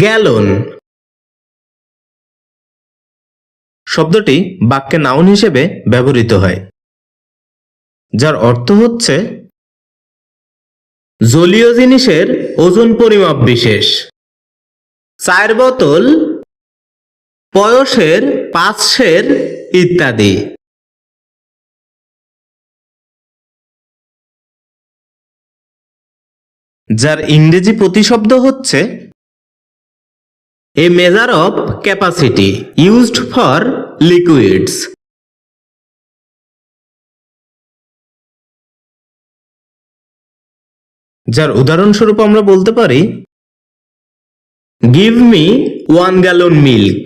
Gallon. শব্দটি বাক্যে noun হিসেবে ব্যবহৃত হয়, যার অর্থ হচ্ছে জলীয় জিনিসের ওজন পরিমাপ বিশেষ। চায়ের বোতল, পয়সের পাঁচ সের ইত্যাদি। যার ইংরেজি প্রতিশব্দ হচ্ছে a measure of capacity used for liquids যার উদাহরণস্বরূপ আমরা বলতে পারি give me one gallon milk